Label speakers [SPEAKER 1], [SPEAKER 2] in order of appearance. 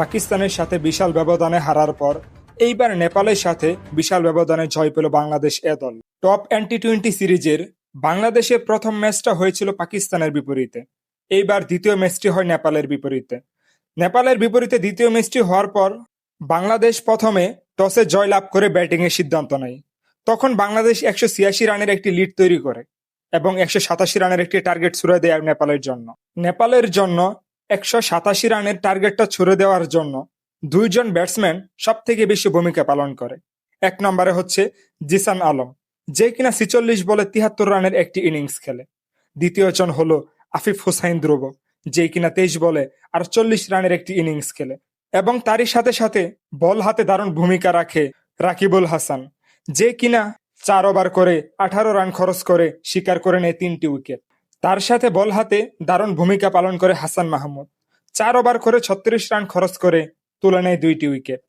[SPEAKER 1] পাকিস্তানের সাথে বিশাল ব্যবধানে হারার পর এইবার নেপালের সাথে বিশাল ব্যবধানে জয় পেল বাংলাদেশ এ দল টপ অ্যান্টি টোয়েন্টি সিরিজের বাংলাদেশের প্রথম ম্যাচটা হয়েছিল পাকিস্তানের বিপরীতে এইবার দ্বিতীয় ম্যাচটি হয় নেপালের বিপরীতে নেপালের বিপরীতে দ্বিতীয় ম্যাচটি হওয়ার পর বাংলাদেশ প্রথমে টসে জয় লাভ করে ব্যাটিংয়ের সিদ্ধান্ত নেয় তখন বাংলাদেশ একশো ছিয়াশি রানের একটি লিড তৈরি করে এবং একশো সাতাশি রানের একটি টার্গেট ছুড়ে দেয় নেপালের জন্য নেপালের জন্য একশো সাতাশি রানের টার্গেটটা ছুড়ে দেওয়ার জন্য দুইজন ব্যাটসম্যান সবথেকে বেশি ভূমিকা পালন করে এক নম্বরে হচ্ছে জিসান আলম যে কিনা ছিচল্লিশ বলে তিহাত্তর রানের একটি ইনিংস খেলে দ্বিতীয়জন হলো আফিফ হুসাইন দ্রুব যে কিনা তেইশ বলে আর চল্লিশ রানের একটি ইনিংস খেলে এবং তারই সাথে সাথে বল হাতে দারুণ ভূমিকা রাখে রাকিবুল হাসান যে কিনা চার ওভার করে আঠারো রান খরচ করে শিকার করে নেয় তিনটি উইকেট তার সাথে বল হাতে দারুণ ভূমিকা পালন করে হাসান মাহমুদ চার ওভার করে ছত্রিশ রান খরচ করে তুলে নেয় দুইটি উইকেট